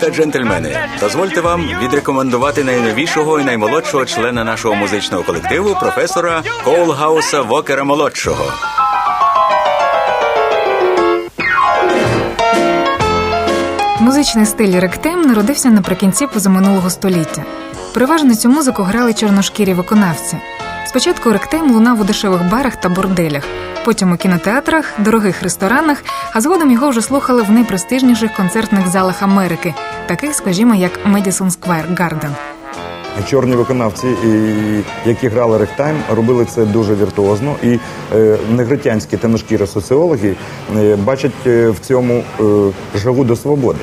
та джентльмени, дозвольте вам відрекомендувати найновішого і наймолодшого члена нашого музичного колективу, професора Коулгауса Вокера молодшого. Музичний стиль ректем народився наприкінці позаминулого століття. Переважно цю музику грали чорношкірі виконавці. Спочатку ректем лунав у дешевих барах та борделях, потім у кінотеатрах, дорогих ресторанах, а згодом його вже слухали в найпрестижніших концертних залах Америки, таких, скажімо, як Madison Square Garden. Чорні виконавці, які грали ректайм, робили це дуже віртуозно. І е, негритянські темношкірі соціологи е, бачать е, в цьому жагу до свободи.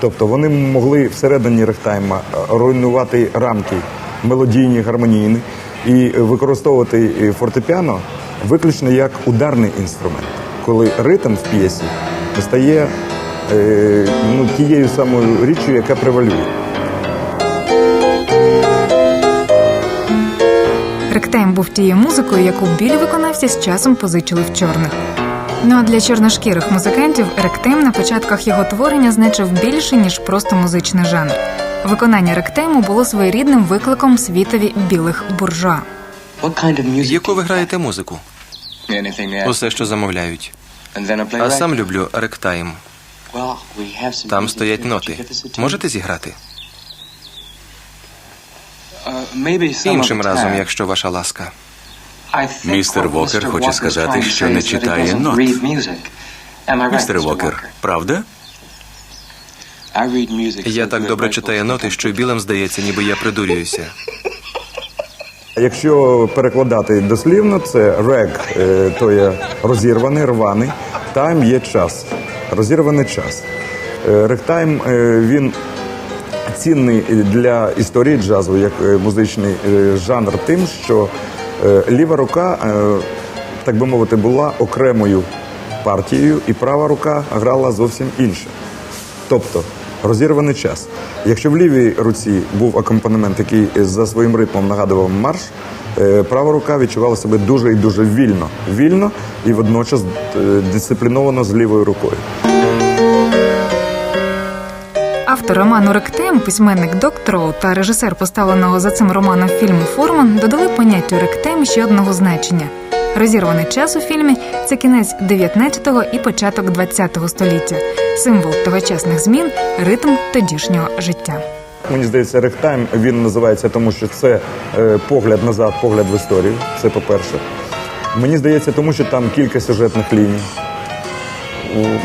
Тобто вони могли всередині ректайма е, руйнувати рамки мелодійні, гармонійні і використовувати фортепіано виключно як ударний інструмент, коли ритм в п'єсі стає е, ну, тією самою річчю, яка превалює. Ректайм був тією музикою, яку білі виконавці з часом позичили в чорних. Ну а для чорношкірих музикантів ректайм на початках його творення значив більше ніж просто музичний жанр. Виконання ректайму було своєрідним викликом світові білих буржуа. Яку ви граєте музику? Усе, що замовляють. А сам люблю ректайм. Там стоять ноти. Можете зіграти? Іншим разом, якщо ваша ласка. Містер Вокер хоче сказати, що не читає нот. Містер Вокер, правда? Я так добре читаю ноти, що білим здається, ніби я придурююся. Якщо перекладати дослівно, це рек, е, то є розірваний, рваний. Тайм є час. Розірваний час. Ректайм е, він цінний для історії джазу як е, музичний е, жанр тим, що ліва рука, так би мовити, була окремою партією, і права рука грала зовсім інше. Тобто розірваний час. Якщо в лівій руці був акомпанемент, який за своїм ритмом нагадував марш, е, права рука відчувала себе дуже і дуже вільно. Вільно і водночас е, дисципліновано з лівою рукою. Автор роману Ректем, письменник Доктроу та режисер поставленого за цим романом фільму Форман додали поняттю ректем ще одного значення. Розірваний час у фільмі це кінець 19-го і початок 20-го століття, символ тогочасних змін, ритм тодішнього життя. Мені здається, ректайм він називається тому, що це е, погляд назад, погляд в історію. Це по-перше. Мені здається, тому що там кілька сюжетних ліній.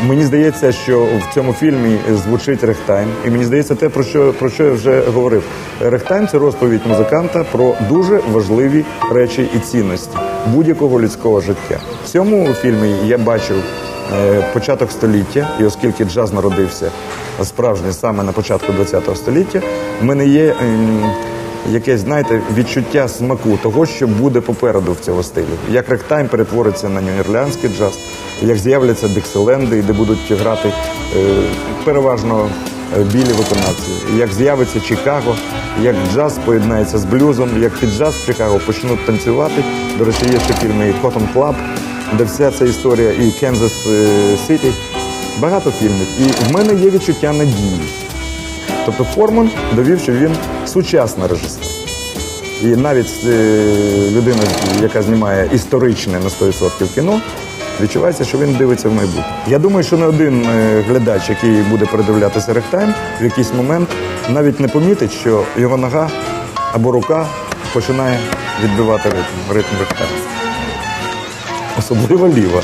Мені здається, що в цьому фільмі звучить рехтайм. І мені здається, те, про що, про що я вже говорив. Рехтайм це розповідь музиканта про дуже важливі речі і цінності будь-якого людського життя. В цьому фільмі я бачив е, початок століття, і оскільки джаз народився справжній саме на початку ХХ століття, в мене є ем, якесь, знаєте, відчуття смаку того, що буде попереду в цього стилю. Як ректайм перетвориться на нью-орлеанський джаз, як з'являться дикселенди, де будуть грати е, переважно е, білі виконавці, як з'явиться Чикаго, як джаз поєднається з блюзом, як під джаз в Чикаго почнуть танцювати. До речі, є ще фільми і Cotton Club, де вся ця історія і Kansas Сіті. Багато фільмів. І в мене є відчуття надії. Тобто Форман довів, що він сучасний режисер. І навіть е, людина, яка знімає історичне на 100% кіно, відчувається, що він дивиться в майбутнє. Я думаю, що не один е, глядач, який буде передивлятися рехтайм, в якийсь момент навіть не помітить, що його нога або рука починає відбивати ритм, ритм рехтайму. Особливо ліва.